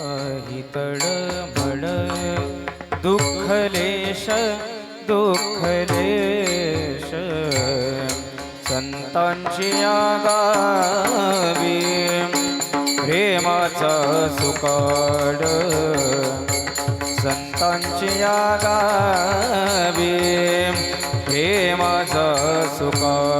काही तळमळ दुःखलेश दुःखलेश. संतांची आगावी प्रेमाचा सुकाड. संतांची आगावी प्रेमाचा सुकाड.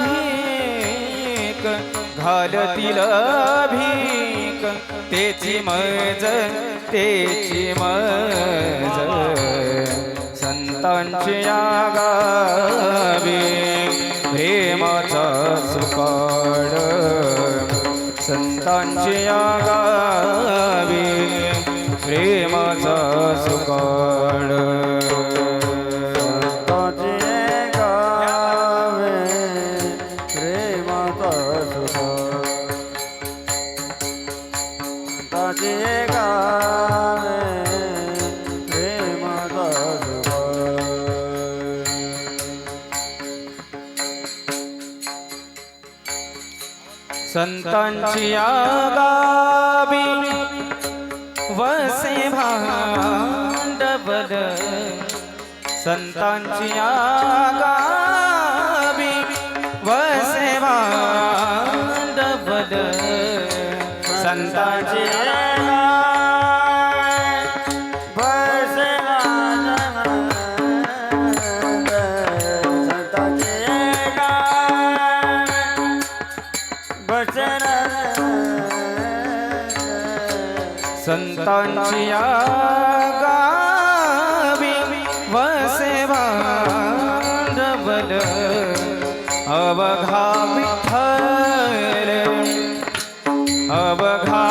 भीक घालतील भीक तेची मज तेची मज. संतांची आगावी प्रेमाचा सुकाड संतांची आगा संतांची आगावी वसे भांडवल संतांची आगावी सेवा भांडवल अवघा विठ्ठल अवघा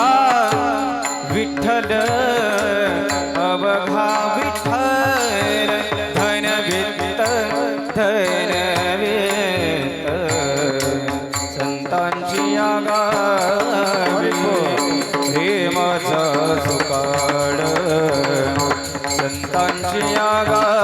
विठ्ठल अवघा विठ्ठल धन वित्त धन वित्त संतांची आगावी प्रेमाचा सुकाड संतांची आगा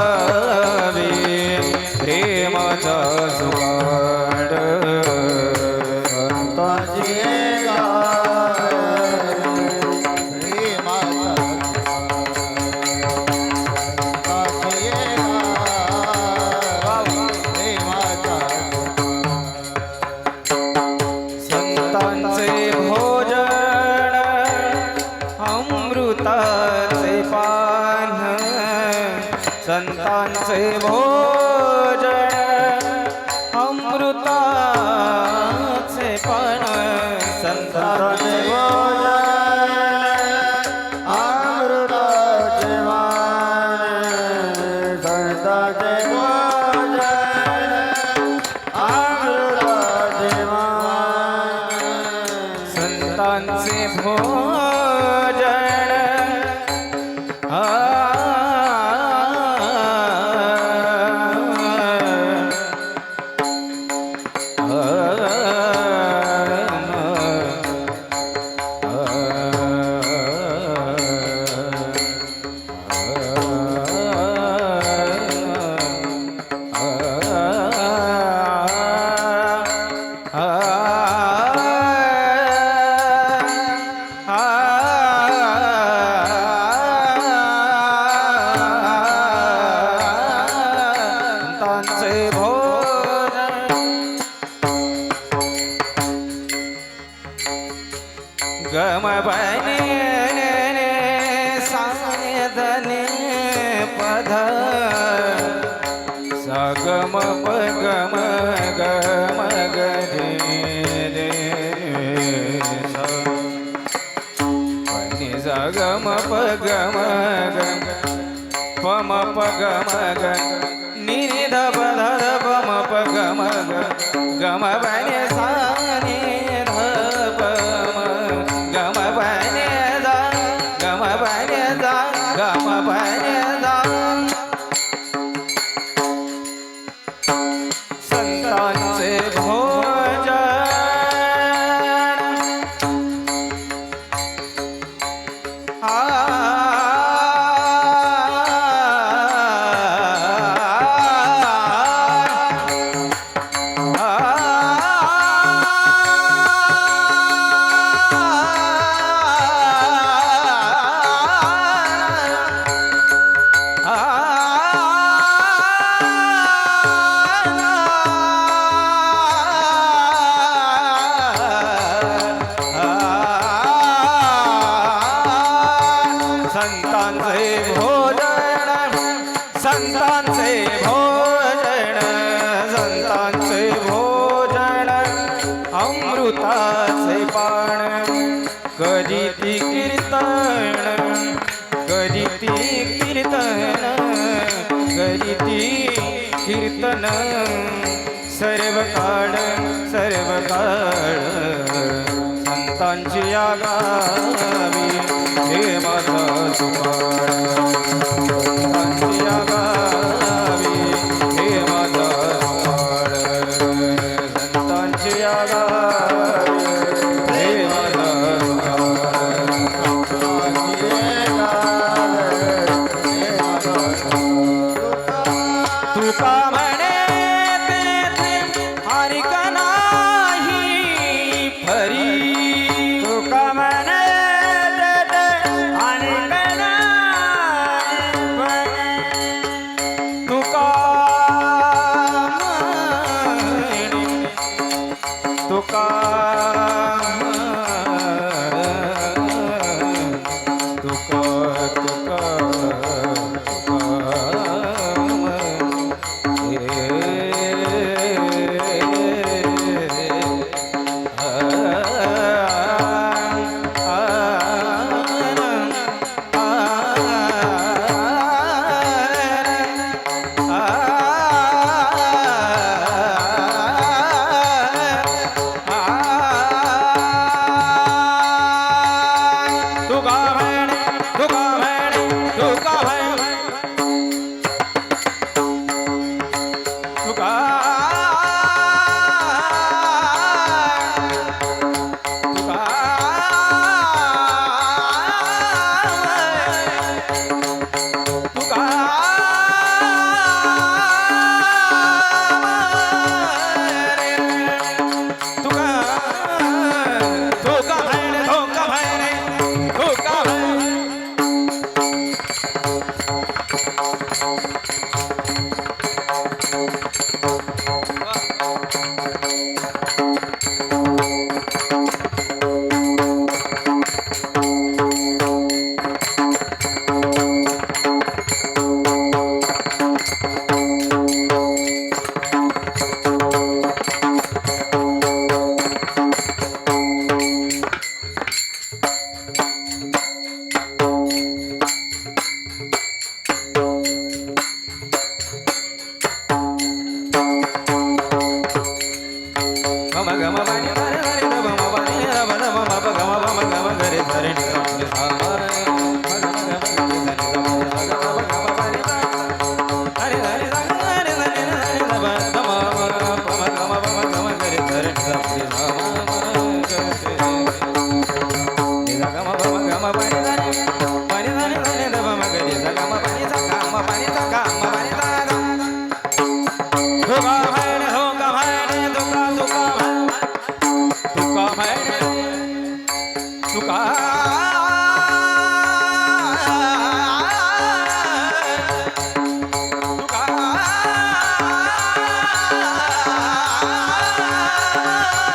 संतांचे पान संतांचे भो గమ పగమ గమ పమ పగమ గమ कीर्तन करीती कीर्तन सर्व काळ सर्व काळ संतांची आगावी हे माझा सुपाळ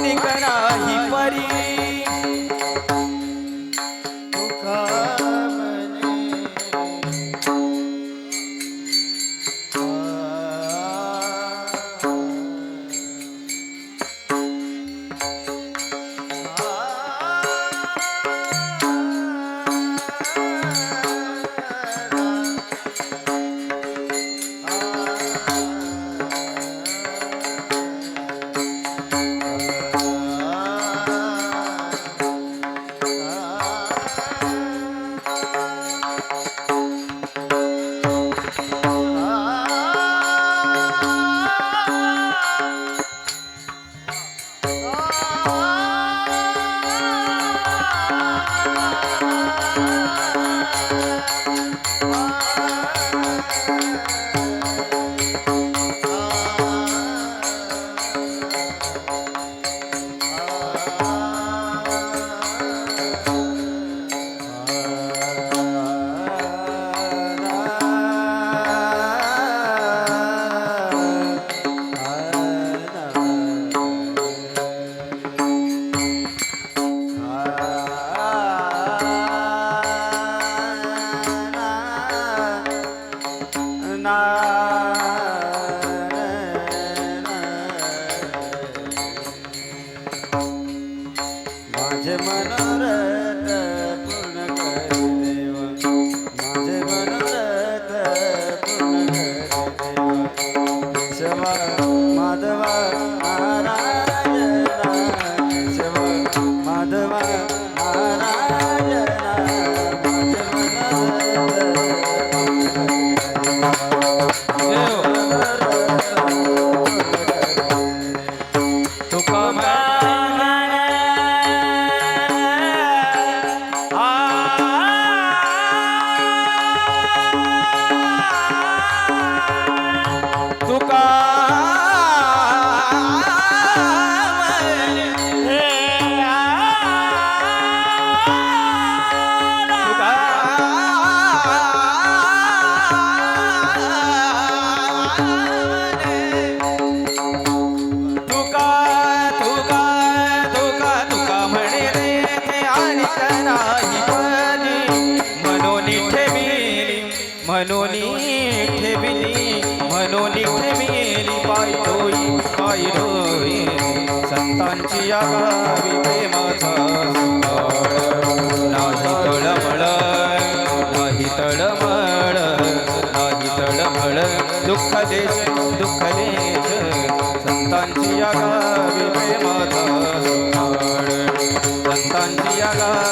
Thank you. night. रोई संतांची या गावी प्रेमाचा नाही तळमळ नाही तळमळ नाही तळमळ. दुःख देश दुःख देश संतांची या गावी प्रेमाचा संतांची या गावी